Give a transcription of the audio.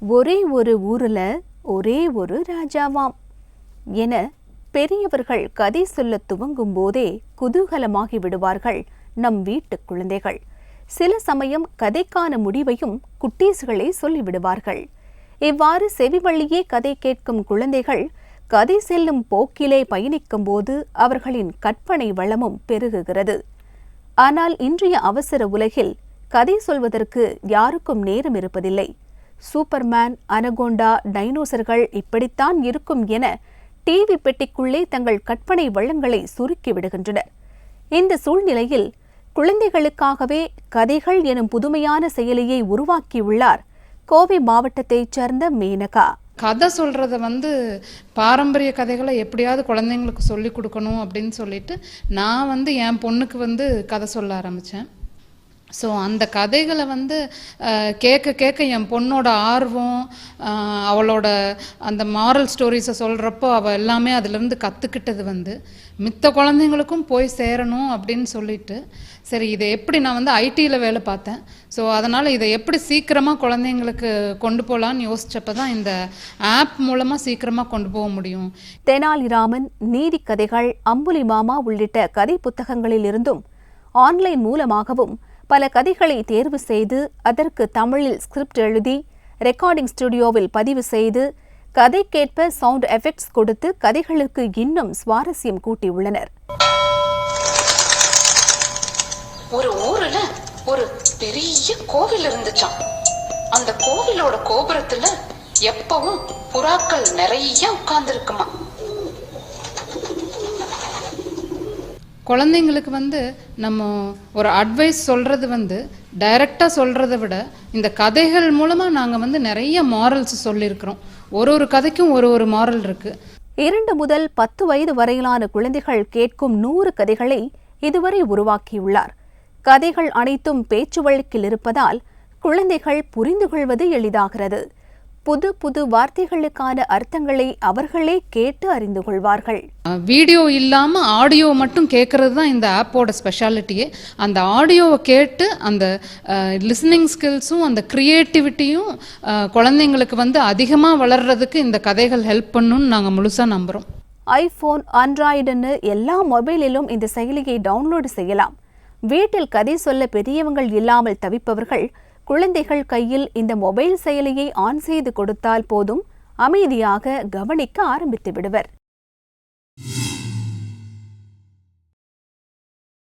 ஒரே ஒரு ஊரில் ஒரே ஒரு ராஜாவாம் என பெரியவர்கள் கதை சொல்லத் துவங்கும் போதே குதூகலமாகி விடுவார்கள் நம் வீட்டுக் குழந்தைகள். சில சமயம் கதைக்கான முடிவையும் குட்டீஸ்களே சொல்லிவிடுவார்கள். இவ்வாறு செவிவழியே கதை கேட்கும் குழந்தைகள் கதை செல்லும் போக்கிலே பயணிக்கும் போது அவர்களின் கற்பனை வளமும் பெருகுகிறது. ஆனால் இன்றைய அவசர உலகில் கதை சொல்வதற்கு யாருக்கும் நேரம் இருப்பதில்லை. சூப்பர்மேன் அனகோண்டா டைனோசர்கள் இப்படித்தான் இருக்கும் என டிவி பெட்டிக்குள்ளே தங்கள் கற்பனை வளங்களை சுருக்கி விடுகின்றனர். இந்த சூழ்நிலையில் குழந்தைகளுக்காகவே கதைகள் எனும் புதுமையான செயலியை உருவாக்கியுள்ளார் கோவை மாவட்டத்தைச் சேர்ந்த மேனகா. கதை சொல்கிறத வந்து பாரம்பரிய கதைகளை எப்படியாவது குழந்தைங்களுக்கு சொல்லி கொடுக்கணும் அப்படின்னு சொல்லிட்டு நான் வந்து என் பொண்ணுக்கு வந்து கதை சொல்ல ஆரம்பித்தேன் ஸோ அந்த கதைகளை வந்து கேட்க கேட்க என் பொண்ணோட ஆர்வம் அவளோட அந்த மாரல் ஸ்டோரிஸை சொல்கிறப்போ அவள் எல்லாமே அதுலேருந்து கற்றுக்கிட்டது வந்து மித்த குழந்தைங்களுக்கும் போய் சேரணும் அப்படின்னு சொல்லிட்டு சரி இதை எப்படி நான் வந்து ஐடியில் வேலை பார்த்தேன். ஸோ அதனால் இதை எப்படி சீக்கிரமாக குழந்தைங்களுக்கு கொண்டு போகலான்னு யோசித்தப்போ தான் இந்த ஆப் மூலமாக சீக்கிரமாக கொண்டு போக முடியும். தெனாலிராமன் நீதி கதைகள் அம்புலி மாமா உள்ளிட்ட கதை புத்தகங்களில் இருந்தும் ஆன்லைன் மூலமாகவும் பல கதைகளை தேர்வு செய்து அதற்கு தமிழில் ஸ்கிரிப்ட் எழுதி ரெக்கார்டிங் ஸ்டுடியோவில் பதிவு செய்து கதை கேட்ப சவுண்ட் எஃபெக்ட்ஸ் கொடுத்து கதைகளுக்கு இன்னும் சுவாரஸ்யம் கூட்டியுள்ளனர். ஒரு ஊர்ல ஒரு பெரிய கோவில் இருந்துச்சான் அந்த கோவிலோட கோபுரத்துல எப்பவும் புறாக்கள் நிறைய உட்கார்ந்துருக்குமா குழந்தைங்களுக்கு வந்து நம்ம ஒரு அட்வைஸ் சொல்கிறது வந்து டைரெக்டாக சொல்கிறத விட இந்த கதைகள் மூலமாக நாங்கள் வந்து நிறைய மாரல்ஸ் சொல்லியிருக்கிறோம். ஒரு ஒரு கதைக்கும் ஒரு ஒரு மாரல் இருக்குது இரண்டு முதல் பத்து வயது வரையிலான குழந்தைகள் கேட்கும் நூறு கதைகளை இதுவரை உருவாக்கியுள்ளார். கதைகள் அனைத்தும் பேச்சு வழக்கில் இருப்பதால் குழந்தைகள் புரிந்து கொள்வது எளிதாகிறது. புது புது வார்த்தைகளுக்கான அர்த்தங்களை அவர்களே கேட்டு அறிந்து கொள்வார்கள். வீடியோ இல்லாமல் ஆடியோ மட்டும் கேட்குறது தான் இந்த ஆப்போட ஸ்பெஷாலிட்டியே அந்த ஆடியோவை கேட்டு அந்த லிசனிங் ஸ்கில்ஸும் அந்த க்ரியேட்டிவிட்டியும் குழந்தைங்களுக்கு வந்து அதிகமாக வளர்றதுக்கு இந்த கதைகள் ஹெல்ப் பண்ணுன்னு நாங்கள் முழுசாக நம்புகிறோம் ஐபோன் ஆண்ட்ராய்டுன்னு எல்லா மொபைலிலும் இந்த செயலியை டவுன்லோடு செய்யலாம். வீட்டில் கதை சொல்ல பெரியவங்கள் இல்லாமல் தவிப்பவர்கள் குழந்தைகள் கையில் இந்த மொபைல் செயலியை ஆன் செய்து கொடுத்தால் போதும் அமைதியாக கவனிக்க ஆரம்பித்து விடுவர்.